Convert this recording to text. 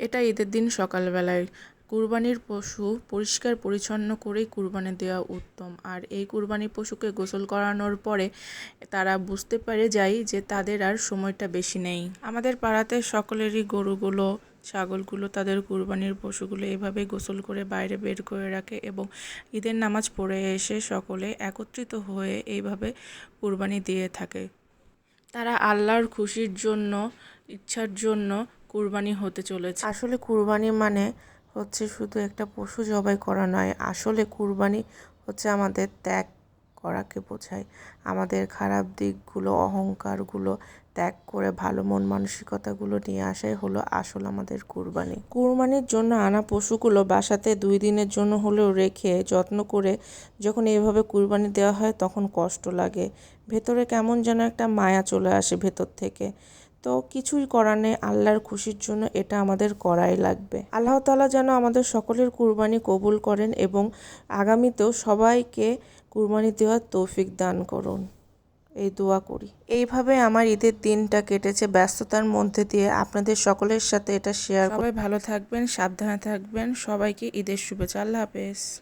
এটা ঈদের দিন সকালবেলায়। কুরবানির পশু পরিষ্কার পরিচ্ছন্ন করেই কুরবানি দেওয়া উত্তম। আর এই কুরবানি পশুকে গোসল করানোর পরে তারা বুঝতে পেরে যায় যে তাদের আর সময়টা বেশি নেই। আমাদের পাড়াতে সকলেরই গরুগুলো, ছাগলগুলো তাদের কুরবানির পশুগুলো এভাবে গোসল করে বাইরে বের করে রাখে এবং ঈদের নামাজ পড়ে এসে সকলে একত্রিত হয়ে এইভাবে কুরবানি দিয়ে থাকে। তারা আল্লাহর খুশির জন্য, ইচ্ছার জন্য কুরবানি হতে চলেছে। আসলে কুরবানি মানে হচ্ছে শুধু একটা পশু জবাই করা নয়, আসলে কুরবানি হচ্ছে আমাদের ত্যাগ করাকে বোঝায়। আমাদের খারাপ দিকগুলো, অহংকারগুলো ত্যাগ করে ভালো মন মানসিকতাগুলো নিয়ে আসাই হলো আসল আমাদের কুরবানি। কুরবানির জন্য আনা পশুগুলো বাসাতে দুই দিনের জন্য হলেও রেখে যত্ন করে যখন এইভাবে কুরবানি দেওয়া হয় তখন কষ্ট লাগে। ভেতরে কেমন যেন একটা মায়া চলে আসে ভেতর থেকে। তো কিছুই করার নেই আল্লাহর খুশির জন্য এটা আমাদের করাই লাগবে। আল্লাহ তালা যেন আমাদের সকলের কুরবানি কবুল করেন এবং আগামীতেও সবাইকে কুরবানি দেওয়ার তৌফিক দান করুন। এই দোয়া করি। এইভাবে আমার ঈদের দিনটা কেটেছে ব্যস্ততার মধ্যে দিয়ে আপনাদের সকলের সাথে এটা শেয়ার সবাই ভালো থাকবেন, সাবধানে থাকবেন। সবাইকে ঈদের শুভেচ্ছা। আল্লাহ হাফেজ।